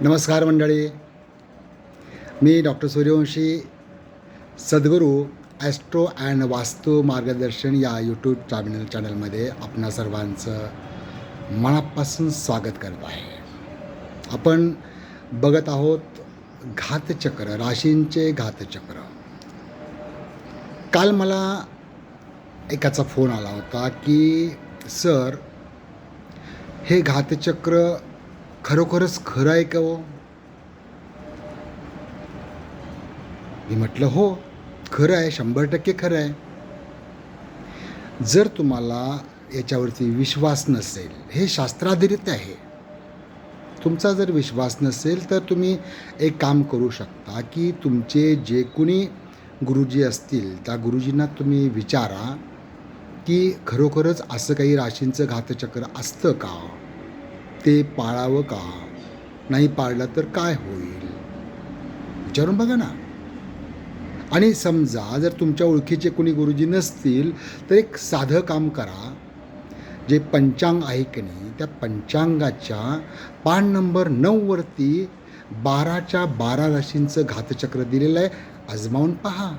नमस्कार मंडळी. मी doctor Suryavanshi Sadhguru Austro and वास्तू मार्गदर्शन या यूट्यूब चॅनल चॅनलमध्ये आपणा सर्वांचं मनापासून स्वागत करत आहे. आपण बघत आहोत घातचक्र राशींचे घातचक्र. काल मला एकाचा फोन आला होता की सर हे घातचक्र खरोखरच खरं आहे का हो? मी म्हटलं हो खरं आहे शंभर टक्के खरं आहे. जर तुम्हाला याच्यावरती विश्वास नसेल हे शास्त्राधारित आहे. तुमचा जर विश्वास नसेल तर तुम्ही एक काम करू शकता की तुमचे जे कुणी गुरुजी असतील त्या गुरुजींना तुम्ही विचारा की खरोखरच असं काही राशींचं घातचक्र असतं का? ते पाळावं का? नाही पाळलं तर काय होईल? विचारून बघा ना. आणि समजा जर तुमच्या ओळखीचे कोणी गुरुजी नसतील तर एक साधं काम करा. जे पंचांग आहे की नाही त्या पंचांगाच्या पान नंबर नऊवरती बाराच्या बारा राशींचं घातचक्र दिलेलं आहे. आजमावून पहा.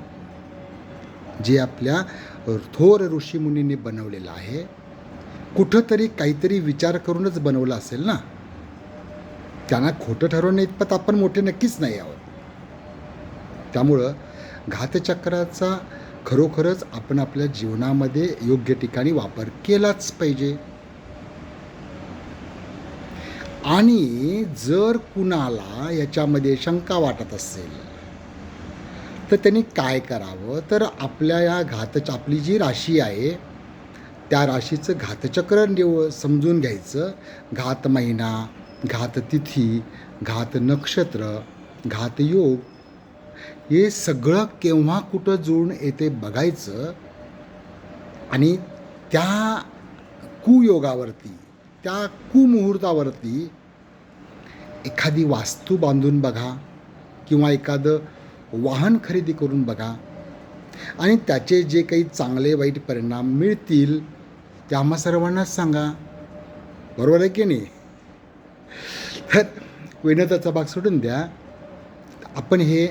जे आपल्या थोर ऋषीमुनीने बनवलेलं आहे. कुठंतरी काहीतरी विचार करूनच बनवलं असेल ना? त्यांना खोटं ठरवणे इतपत आपण मोठे नक्कीच नाही आहोत. त्यामुळं घातचक्राचा खरोखरच आपण आपल्या जीवनामध्ये योग्य ठिकाणी वापर केलाच पाहिजे. आणि जर कुणाला याच्यामध्ये शंका वाटत असेल तर त्यांनी काय करावं? तर आपल्या या घातच आपली जी राशी आहे त्या राशीचं घातचक्र निव समजून घ्यायचं. घात महिना घात तिथी घात नक्षत्र घात योग. हे सगळं केव्हा कुठं जुळून येते बघायचं. आणि त्या कुयोगावरती त्या कुमुहूर्तावरती एखादी वास्तू बांधून बघा किंवा एखादं वाहन खरेदी करून बघा. आणि त्याचे जे काही चांगले वाईट परिणाम मिळतील ते आम्हा सर्वांनाच सांगा. बरोबर आहे की नाही? तर विनोदाचा भाग सोडून द्या. आपण हे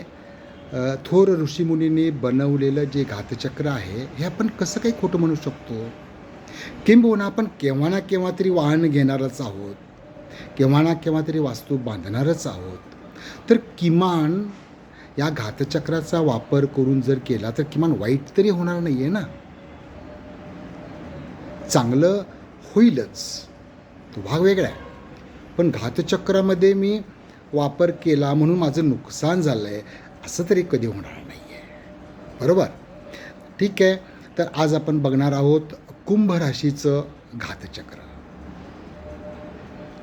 थोर ऋषीमुनींनी बनवलेलं जे घातचक्र आहे हे आपण कसं काही खोटं म्हणू शकतो? किंबहुना आपण केव्हा ना केव्हा तरी वाहन घेणारच आहोत. केव्हा ना केव्हा तरी वास्तू बांधणारच आहोत. तर किमान या घातचक्राचा वापर करून जर केला तर किमान वाईट तरी होणार नाही आहे ना? चांगलं होईलच. तो भाग वेगळा आहे. पण घातचक्रामध्ये मी वापर केला म्हणून माझं नुकसान झालं आहे असं तरी कधी होणार नाही आहे बरोबर? ठीक आहे. तर आज आपण बघणार आहोत कुंभ राशीचं घातचक्र.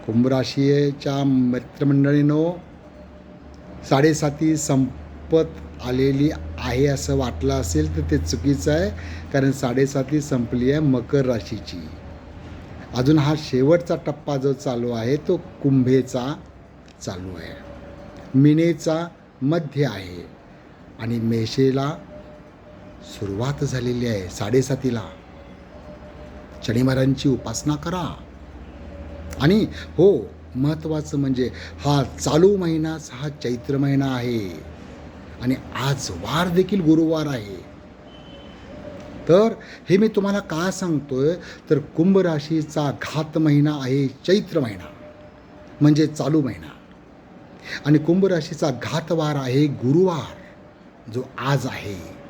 कुंभ राशीच्या मित्रमंडळीनो साडेसाती संपत आलेली आहे असं वाटलं असेल तर ते चुकीचं आहे कारण साडेसाती संपली आहे मकर राशीची. अजून हा शेवटचा टप्पा जो चालू आहे तो कुंभेचा चालू आहे. मिनेचा मध्य आहे आणि मेषेला सुरुवात झालेली आहे साडेसातीला. शनिवारांची उपासना करा. आणि हो महत्त्वाचं म्हणजे हा चालू महिनाच हा चैत्र महिना आहे. आणि आज वार देखील गुरुवार आहे. तर हे मी तुम्हाला का सांगतोय? तर कुंभ राशीचा घात महिना आहे चैत्र महिना म्हणजे चालू महिना. आणि कुंभ राशीचा घातवार आहे गुरुवार जो आज आहे.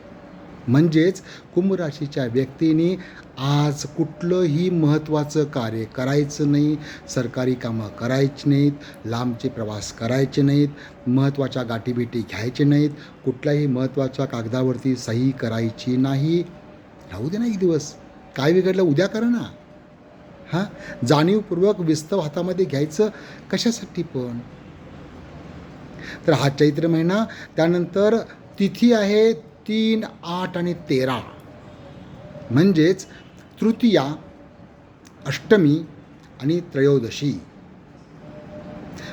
म्हणजेच कुंभराशीच्या व्यक्तीने आज कुठलंही महत्त्वाचं कार्य करायचं नाही सरकारी कामं करायची नाहीत लांबचे प्रवास करायचे नाहीत महत्त्वाच्या गाठीभेटी घ्यायचे नाहीत कुठल्याही महत्त्वाच्या कागदावरती सही करायची नाही. राहू दे ना एक दिवस. काय बिघडलं? उद्या करा ना. हां? जाणीवपूर्वक विस्तव हातामध्ये घ्यायचं कशासाठी पण? तर हा चैत्र महिना त्यानंतर तिथी आहे तीन आठ आणि तेरा. म्हणजेच तृतीया अष्टमी आणि त्रयोदशी.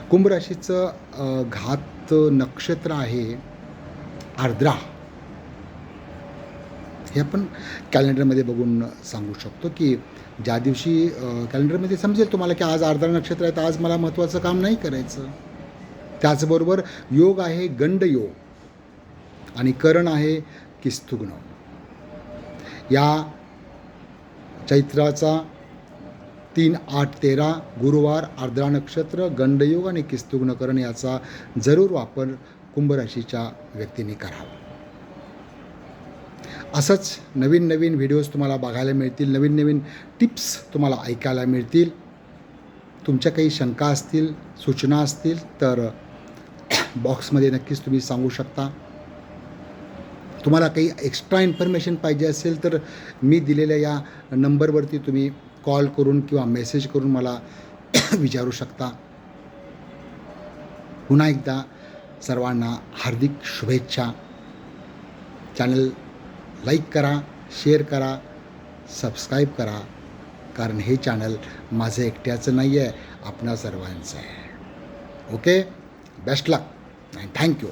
कुंभराशीचं घात नक्षत्र आहे आर्द्रा. हे आपण कॅलेंडरमध्ये बघून सांगू शकतो की ज्या दिवशी कॅलेंडरमध्ये समजेल तुम्हाला की आज आर्द्रा नक्षत्र आहे तर आज मला महत्त्वाचं काम नाही करायचं. त्याचबरोबर योग आहे गंडयोग आणि करण आहे किस्तुग्न. या चैत्राचा तीन आठ तेरा गुरुवार आर्द्रा नक्षत्र गंडयोग आणि किस्तुग्न करण याचा जरूर वापर कुंभराशीच्या व्यक्तींनी करावा. असंच नवीन नवीन व्हिडिओज तुम्हाला बघायला मिळतील नवीन नवीन टिप्स तुम्हाला ऐकायला मिळतील. तुमच्या काही शंका असतील सूचना असतील तर बॉक्समध्ये नक्कीच तुम्ही सांगू शकता. तुम्हाला काही एक्स्ट्रा इन्फॉर्मेशन पाहिजे असेल तर मी दिलेल्या या नंबरवरती तुम्ही कॉल करून किंवा मेसेज करून मला विचारू शकता. पुन्हा एकदा सर्वांना हार्दिक शुभेच्छा. चॅनल लाईक करा शेअर करा सबस्क्राईब करा कारण हे चॅनल माझं एकट्याचं नाही आहे आपणा सर्वांचं आहे. Okay best luck and thank you